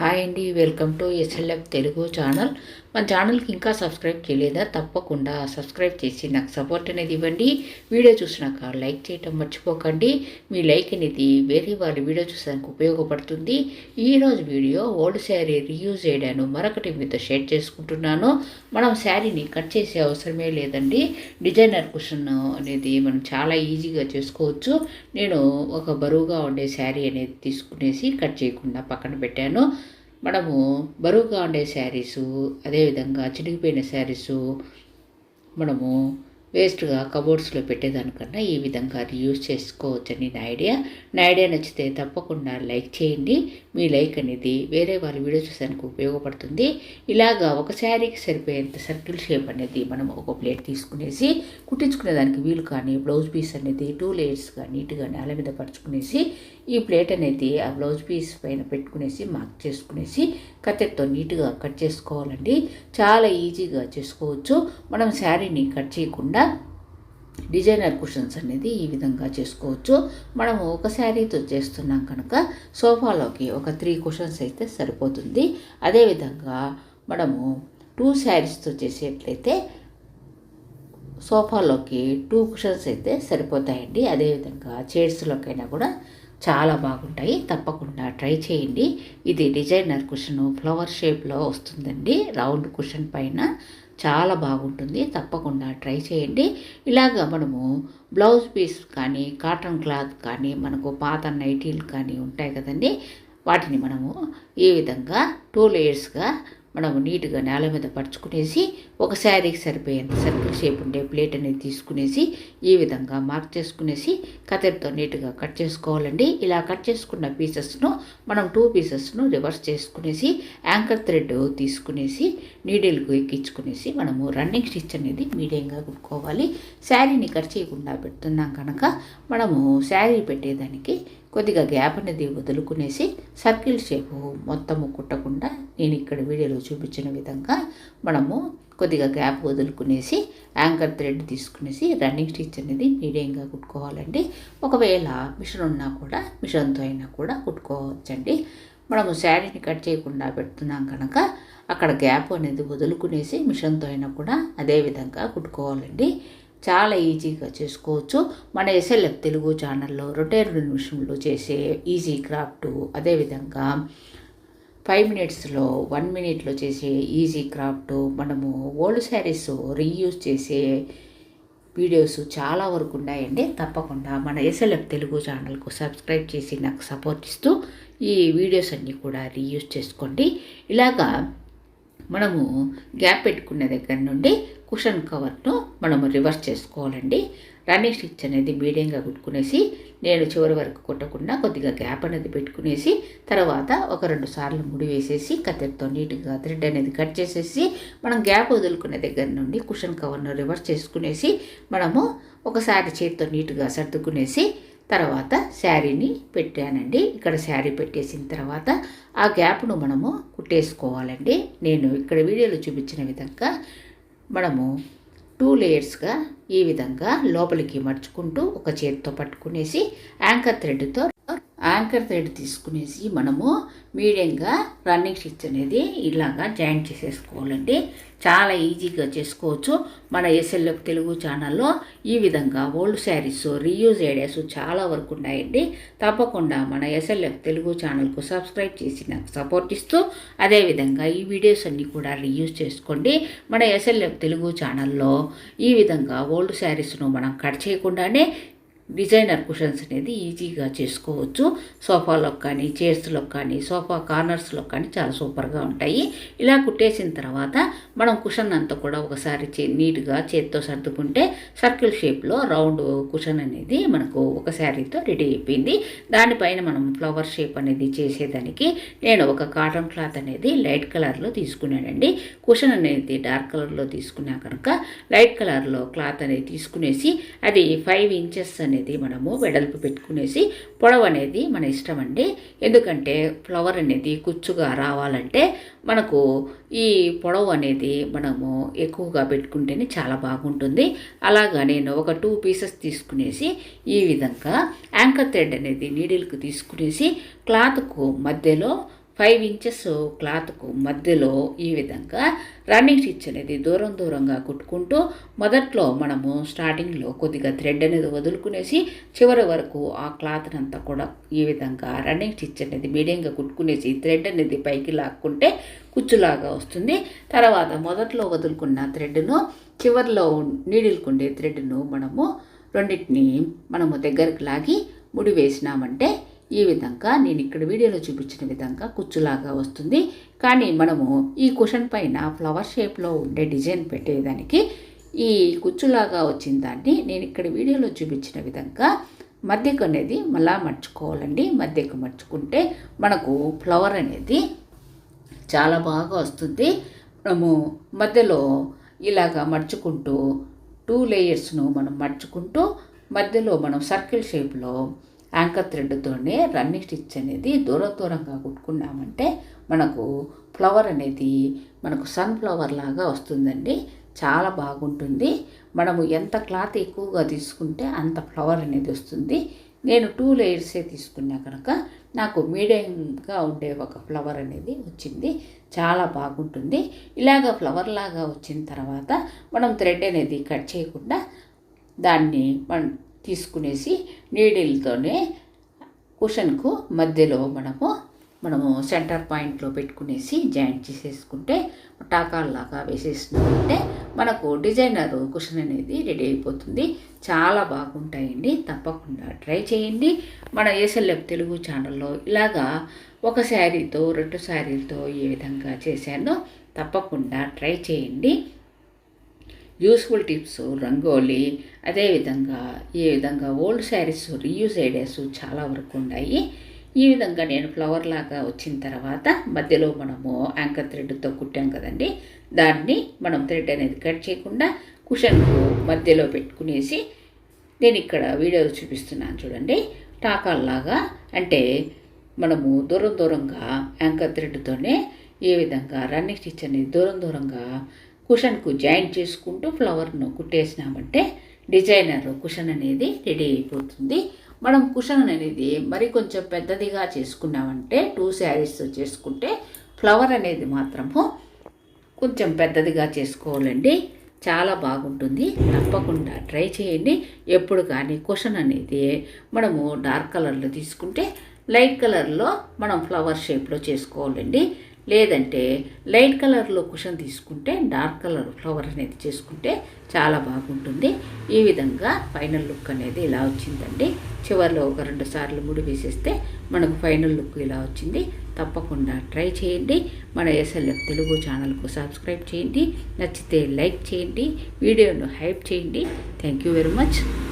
Hi అండి welcome to SLF Telugu channel. మన ఛానల్కి ఇంకా సబ్స్క్రైబ్ చేయలేదా? తప్పకుండా సబ్స్క్రైబ్ చేసి నాకు సపోర్ట్ అనేది ఇవ్వండి. వీడియో చూసినాక లైక్ చేయటం మర్చిపోకండి. మీ లైక్ అనేది వేరే వాళ్ళ వీడియో చూసడానికి ఉపయోగపడుతుంది. ఈరోజు వీడియో ఓల్డ్ శారీ రీయూజ్ చేయడాను మరొకటి మీతో షేర్ చేసుకుంటున్నాను. మనం శారీని కట్ చేసే అవసరమే లేదండి. డిజైనర్ కుషన్ అనేది మనం చాలా ఈజీగా చేసుకోవచ్చు. నేను ఒక బరువుగా ఉండే శారీ అనేది తీసుకునేసి కట్ చేయకుండా పక్కన పెట్టాను. మనము బరువుగా ఉండే శారీసు అదేవిధంగా చినిగిపోయిన శారీసు మనము వేస్ట్గా కబోర్డ్స్లో పెట్టేదానికన్నా ఈ విధంగా అది యూజ్ చేసుకోవచ్చని నా ఐడియా. నా ఐడియా నచ్చితే తప్పకుండా లైక్ చేయండి. మీ లైక్ అనేది వేరే వాళ్ళ వీడియో చూసానికి ఉపయోగపడుతుంది. ఇలాగా ఒక శారీకి సరిపోయేంత సర్కిల్ షేప్ అనేది మనం ఒక ప్లేట్ తీసుకునేసి కుట్టించుకునే దానికి వీలు కానీ బ్లౌజ్ పీస్ అనేది టూ లేయర్స్గా నీట్గా నేల మీద పరుచుకునేసి ఈ ప్లేట్ అనేది ఆ బ్లౌజ్ పీస్ పైన పెట్టుకునేసి మార్క్ చేసుకునేసి కత్తెతో నీట్గా కట్ చేసుకోవాలండి. చాలా ఈజీగా చేసుకోవచ్చు. మనం శారీని కట్ చేయకుండా డిజైనర్ కుషన్స్ అనేది ఈ విధంగా చేసుకోవచ్చు. మనము ఒక శారీతో చేస్తున్నాం కనుక సోఫాలోకి ఒక త్రీ కుషన్స్ అయితే సరిపోతుంది. అదేవిధంగా మనము టూ శారీస్తో చేసేట్లయితే సోఫాలోకి టూ కుషన్స్ అయితే సరిపోతాయండి. అదేవిధంగా చైర్స్లోకైనా కూడా చాలా బాగుంటాయి. తప్పకుండా ట్రై చేయండి. ఇది డిజైనర్ కుషన్ ఫ్లవర్ షేప్లో వస్తుందండి. రౌండ్ కుషన్ పైన. చాలా బాగుంటుంది. తప్పకుండా ట్రై చేయండి. ఇలాగ మనము బ్లౌజ్ పీస్ కానీ కాటన్ క్లాత్ కానీ మనకు పాత నైటీలు కానీ ఉంటాయి కదండి. వాటిని మనము ఈ విధంగా టూ లేయర్స్గా మనం నీట్గా నేల మీద పరుచుకునేసి ఒక శారీకి సరిపోయేంత సర్కిల్ షేప్ ఉండే ప్లేట్ అనేది తీసుకునేసి ఈ విధంగా మార్క్ చేసుకునేసి కత్తెరతో నీట్గా కట్ చేసుకోవాలండి. ఇలా కట్ చేసుకున్న పీసెస్ను మనం టూ పీసెస్ను రివర్స్ చేసుకునేసి యాంకర్ థ్రెడ్ తీసుకునేసి నీడిల్కు ఎక్కించుకునేసి మనము రన్నింగ్ స్టిచ్ అనేది మీడియంగా కుట్టుకోవాలి. శారీని కట్ చేయకుండా పెడుతున్నాం కనుక మనము శారీ పెట్టేదానికి కొద్దిగా గ్యాప్ అనేది వదులుకునేసి సర్కిల్ షేపు మొత్తము కుట్టకుండా నేను ఇక్కడ వీడియోలో చూపించిన విధంగా మనము కొద్దిగా గ్యాప్ వదులుకునేసి యాంకర్ థ్రెడ్ తీసుకునేసి రన్నింగ్ స్టిచ్ అనేది మీడియంగా కుట్టుకోవాలండి. ఒకవేళ మిషన్ ఉన్నా కూడా మిషన్తో అయినా కూడా కుట్టుకోవచ్చండి. మనము శారీని కట్ చేయకుండా పెడుతున్నాం కనుక అక్కడ గ్యాప్ అనేది వదులుకునేసి మిషన్తో అయినా కూడా అదే విధంగా కుట్టుకోవాలండి. చాలా ఈజీగా చేసుకోవచ్చు. మన ఎస్ఎల్ఎఫ్ తెలుగు ఛానల్లో రెండే రెండు నిమిషంలో చేసే ఈజీ క్రాఫ్ట్ అదేవిధంగా ఫైవ్ మినిట్స్లో వన్ మినిట్లో చేసే ఈజీ క్రాఫ్ట్ మనము ఓల్డ్ శారీస్ రీయూజ్ చేసే వీడియోస్ చాలా వరకు ఉన్నాయండి. తప్పకుండా మన ఎస్ఎల్ఎఫ్ తెలుగు ఛానల్కు సబ్స్క్రైబ్ చేసి నాకు సపోర్ట్ ఇస్తూ ఈ వీడియోస్ అన్నీ కూడా రీయూజ్ చేసుకోండి. ఇలాగా మనము గ్యాప్ పెట్టుకున్న దగ్గర నుండి కుషన్ కవర్ను మనము రివర్స్ చేసుకోవాలండి. రన్నింగ్ స్టిచ్ అనేది మీడియంగా కుట్టుకునేసి నేను చివరి వరకు కుట్టకుండా కొద్దిగా గ్యాప్ అనేది పెట్టుకునేసి తర్వాత ఒక రెండు సార్లు ముడి వేసేసి కత్తెరతో నీట్గా థ్రెడ్ అనేది కట్ చేసేసి మనం గ్యాప్ వదులుకునే దగ్గర నుండి కుషన్ కవర్ను రివర్స్ చేసుకునేసి మనము ఒకసారి చేతితో నీట్గా సర్దుకునేసి తర్వాత శారీని పెట్టానండి. ఇక్కడ శారీ పెట్టేసిన తర్వాత ఆ గ్యాప్ను మనము కుట్టేసుకోవాలండి. నేను ఇక్కడ వీడియోలో చూపించిన విధంగా మనము టూ లేయర్స్గా ఈ విధంగా లోపలికి మడుచుకుంటూ ఒక చేతితో పట్టుకునేసి యాంకర్ థ్రెడ్తో యాంకర్ థ్రెడ్ తీసుకునేసి మనము మీడియంగా రన్నింగ్ స్టిచ్ అనేది ఇలాగా జాయింట్ చేసేసుకోవాలండి. చాలా ఈజీగా చేసుకోవచ్చు. మన ఎస్ఎల్ఎఫ్ తెలుగు ఛానల్లో ఈ విధంగా ఓల్డ్ శారీస్ రీయూజ్ ఐడియాస్ చాలా వరకు ఉన్నాయండి. తప్పకుండా మన ఎస్ఎల్ఎఫ్ తెలుగు ఛానల్కు సబ్స్క్రైబ్ చేసి నాకు సపోర్ట్ ఇస్తూ అదేవిధంగా ఈ వీడియోస్ అన్నీ కూడా రీయూజ్ చేసుకోండి. మన ఎస్ఎల్ఎఫ్ తెలుగు ఛానల్లో ఈ విధంగా ఓల్డ్ శారీస్ను మనం కట్ చేయకుండానే డిజైనర్ కుషన్స్ అనేది ఈజీగా చేసుకోవచ్చు. సోఫాలో కానీ చైర్స్లో కానీ సోఫా కార్నర్స్లో కానీ చాలా సూపర్గా ఉంటాయి. ఇలా కుట్టేసిన తర్వాత మనం కుషన్ అంతా కూడా ఒకసారి చే నీట్గా చేతితో సర్దుకుంటే సర్కిల్ షేప్లో రౌండ్ కుషన్ అనేది మనకు ఒక శారీతో రెడీ అయిపోయింది. దానిపైన మనం ఫ్లవర్ షేప్ అనేది చేసేదానికి నేను ఒక కాటన్ క్లాత్ అనేది లైట్ కలర్లో తీసుకున్నానండి. కుషన్ అనేది డార్క్ కలర్లో తీసుకున్నా కనుక లైట్ కలర్లో క్లాత్ అనేది తీసుకునేసి అది ఫైవ్ ఇంచెస్ అనేది అనేది మనము వెడల్పు పెట్టుకునేసి పొడవు అనేది మన ఇష్టం అండి. ఎందుకంటే ఫ్లవర్ అనేది కుచ్చుగా రావాలంటే మనకు ఈ పొడవు అనేది మనము ఎక్కువగా పెట్టుకుంటేనే చాలా బాగుంటుంది. అలాగా నేను ఒక టూ పీసెస్ తీసుకునేసి ఈ విధంగా యాంకర్ థ్రెడ్ అనేది నీడిల్కి తీసుకునేసి క్లాత్కు మధ్యలో ఫైవ్ ఇంచెస్ క్లాత్కు మధ్యలో ఈ విధంగా రన్నింగ్ స్టిచ్ అనేది దూరం దూరంగా కుట్టుకుంటూ మొదట్లో మనము స్టార్టింగ్లో కొద్దిగా థ్రెడ్ అనేది వదులుకునేసి చివరి వరకు ఆ క్లాత్ని అంతా కూడా ఈ విధంగా రన్నింగ్ స్టిచ్ అనేది మీడియంగా కుట్టుకునేసి థ్రెడ్ అనేది పైకి లాక్కుంటే కుచ్చులాగా వస్తుంది. తర్వాత మొదట్లో వదులుకున్న థ్రెడ్ను చివరిలో నీడిల్కుండే థ్రెడ్ను మనము రెండింటిని మనము దగ్గరకు లాగి ముడి వేసినామంటే ఈ విధంగా నేను ఇక్కడ వీడియోలో చూపించిన విధంగా కుచ్చులాగా వస్తుంది. కానీ మనము ఈ కుషన్ పైన ఫ్లవర్ షేప్లో ఉండే డిజైన్ పెట్టేదానికి ఈ కుచ్చులాగా వచ్చిన దాన్ని నేను ఇక్కడ వీడియోలో చూపించిన విధంగా మధ్యకు అనేది మళ్ళా మర్చుకోవాలండి. మధ్యకు మర్చుకుంటే మనకు ఫ్లవర్ అనేది చాలా బాగా వస్తుంది. మనము మధ్యలో ఇలాగా మర్చుకుంటూ టూ లేయర్స్ను మనం మర్చుకుంటూ మధ్యలో మనం సర్కిల్ షేప్లో యాంకర్ థ్రెడ్తోనే రన్నింగ్ స్టిచ్ అనేది దూర దూరంగా కుట్టుకున్నామంటే మనకు ఫ్లవర్ అనేది మనకు సన్ఫ్లవర్ లాగా వస్తుందండి. చాలా బాగుంటుంది. మనము ఎంత క్లాత్ ఎక్కువగా తీసుకుంటే అంత ఫ్లవర్ అనేది వస్తుంది. నేను టూ లేయర్సే తీసుకున్నా కనుక నాకు మీడియంగా ఉండే ఒక ఫ్లవర్ అనేది వచ్చింది. చాలా బాగుంటుంది. ఇలాగ ఫ్లవర్ లాగా వచ్చిన తర్వాత మనం థ్రెడ్ అనేది కట్ చేయకుండా దాన్ని మన తీసుకునేసి నీడిల్తోనే కుషన్కు మధ్యలో మనము మనము సెంటర్ పాయింట్లో పెట్టుకునేసి జాయింట్ చేసేసుకుంటే టాకాల్లాగా వేసేసినామంటే మనకు డిజైనర్ కుషన్ అనేది రెడీ అయిపోతుంది. చాలా బాగుంటాయండి. తప్పకుండా ట్రై చేయండి. మన ఏసల్ఎఫ్ తెలుగు ఛానల్లో ఇలాగా ఒక శారీతో రెండు శారీలతో ఏ విధంగా చేశానో తప్పకుండా ట్రై చేయండి. యూస్ఫుల్ టిప్స్ రంగోలీ అదేవిధంగా ఈ విధంగా ఓల్డ్ శారీస్ రీయూజ్ ఐడియాస్ చాలా వరకు ఉన్నాయి. ఈ విధంగా నేను ఫ్లవర్ లాగా వచ్చిన తర్వాత మధ్యలో మనము యాంకర్ థ్రెడ్తో కుట్టాం కదండి. దాన్ని మనం థ్రెడ్ అనేది కట్ చేయకుండా కుషన్కు మధ్యలో పెట్టుకునేసి నేను ఇక్కడ వీడియోలు చూపిస్తున్నాను చూడండి. టాకాల్లాగా అంటే మనము దూరం దూరంగా యాంకర్ థ్రెడ్తోనే ఏ విధంగా రన్నింగ్ స్టిచ్ అనేది దూరం దూరంగా కుషన్కు జాయింట్ చేసుకుంటూ ఫ్లవర్ను కుట్టేసినామంటే డిజైనర్ కుషన్ అనేది రెడీ అయిపోతుంది. మనం కుషన్ అనేది మరి కొంచెం పెద్దదిగా చేసుకున్నామంటే టూ శారీస్ చేసుకుంటే ఫ్లవర్ అనేది మాత్రము కొంచెం పెద్దదిగా చేసుకోవాలండి. చాలా బాగుంటుంది. తప్పకుండా ట్రై చేయండి. ఎప్పుడు కానీ కుషన్ అనేది మనము డార్క్ కలర్లో తీసుకుంటే లైట్ కలర్లో మనం ఫ్లవర్ షేప్లో చేసుకోవాలండి. లేదంటే లైట్ కలర్లో కుషన్ తీసుకుంటే డార్క్ కలర్ ఫ్లవర్ అనేది చేసుకుంటే చాలా బాగుంటుంది. ఈ విధంగా ఫైనల్ లుక్ అనేది ఇలా వచ్చిందండి. చివరిలో ఒక రెండు సార్లు ముడి వేసేస్తే మనకు ఫైనల్ లుక్ ఇలా వచ్చింది. తప్పకుండా ట్రై చేయండి. మన ఎస్ఎల్ఎఫ్ తెలుగు ఛానల్కు సబ్స్క్రైబ్ చేయండి. నచ్చితే లైక్ చేయండి. వీడియోను హైప్ చేయండి. Thank you very much.